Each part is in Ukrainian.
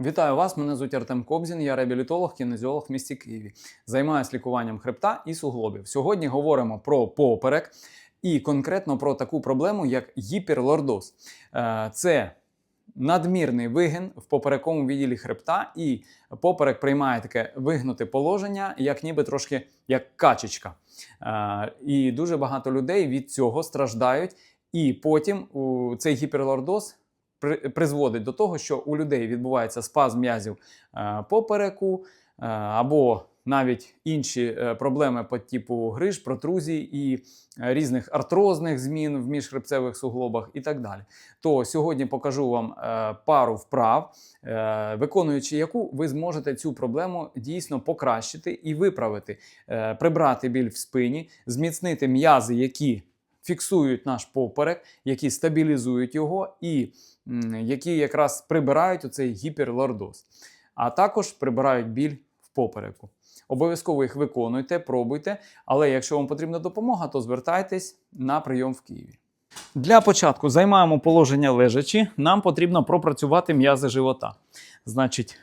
Вітаю вас! Мене звуть Артем Кобзін, я реабілітолог, кінезіолог в місті Києві. Займаюся лікуванням хребта і суглобів. Сьогодні говоримо про поперек і конкретно про таку проблему, як гіперлордоз. Е, Це надмірний вигин в поперековому відділі хребта, і поперек приймає таке вигнуте положення, як ніби трошки як качечка. Е, І дуже багато людей від цього страждають. І потім цей гіперлордоз призводить до того, що у людей відбувається спазм м'язів е, попереку е, або навіть інші е, проблеми по типу гриж, протрузій і різних артрозних змін в міжхребцевих суглобах і так далі. То сьогодні покажу вам пару вправ, виконуючи яку ви зможете цю проблему дійсно покращити і виправити, прибрати біль в спині, зміцнити м'язи, які фіксують наш поперек, які стабілізують його і які якраз прибирають оцей гіперлордоз, а також прибирають біль в попереку. Обов'язково їх виконуйте, пробуйте, але якщо вам потрібна допомога, то звертайтесь на прийом в Києві. Для початку займаємо положення лежачі. Нам потрібно пропрацювати м'язи живота. Значить,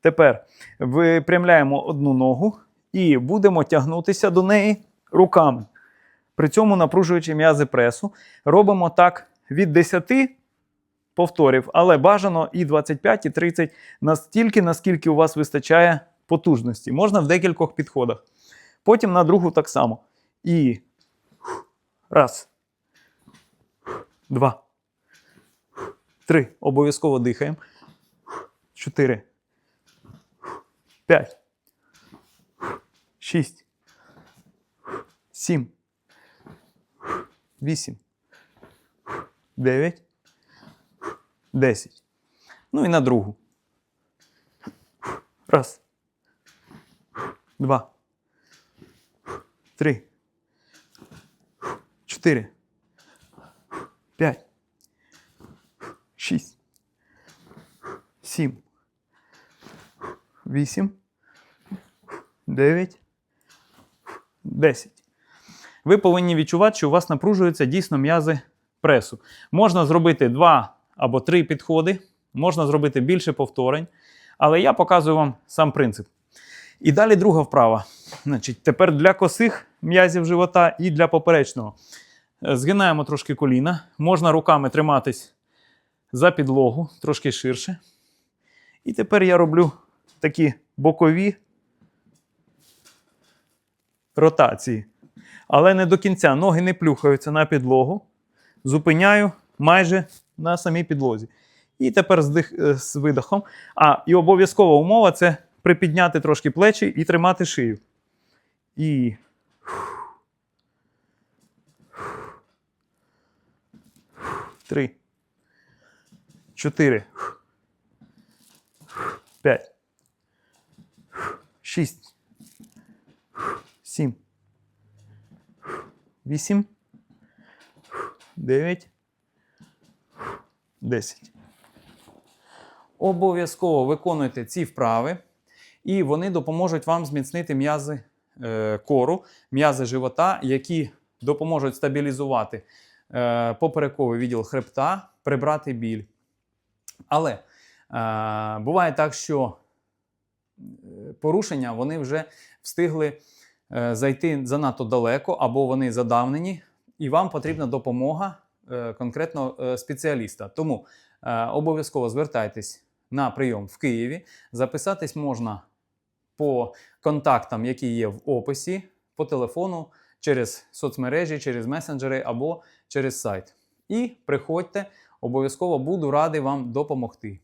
тепер випрямляємо одну ногу і будемо тягнутися до неї руками. При цьому напружуючи м'язи пресу, робимо так від 10 повторів, але бажано і 25, і 30 настільки, наскільки у вас вистачає потужності. Можна в декількох підходах. Потім на другу так само. І раз, два, три. Обов'язково дихаємо. Чотири. П'ять. Шість. Сім. Вісім. Дев'ять. 10. Ну і на другу. Раз. Два. Три. Чотири. П'ять. Шість. Сім. Вісім. Дев'ять. Десять. Ви повинні відчувати, що у вас напружуються дійсно м'язи пресу. Можна зробити два або три підходи, можна зробити більше повторень, але я показую вам сам принцип. І далі друга вправа. Значить, тепер для косих м'язів живота і для поперечного. Е, Згинаємо трошки коліна. Можна руками триматись за підлогу, трошки ширше. І тепер я роблю такі бокові ротації. Але не до кінця. Ноги не плюхаються на підлогу. Зупиняю майже на самій підлозі. І тепер з, дих, е, з видохом. А, і обов'язкова умова це припідняти трошки плечі і тримати шию. І. Три. Чотири. П'ять. Шість. Сім. Вісім. Дев'ять. 10. Обов'язково виконуйте ці вправи, і вони допоможуть вам зміцнити м'язи е, кору, м'язи живота, які допоможуть стабілізувати е, поперековий відділ хребта, прибрати біль. Але е, буває так, що порушення вони вже встигли зайти занадто далеко, або вони задавнені, і вам потрібна допомога е, конкретно е, спеціаліста. Тому е, обов'язково звертайтесь на прийом в Києві. Записатись можна по контактам, які є в описі, по телефону, через соцмережі, через месенджери або через сайт. І приходьте, обов'язково буду радий вам допомогти.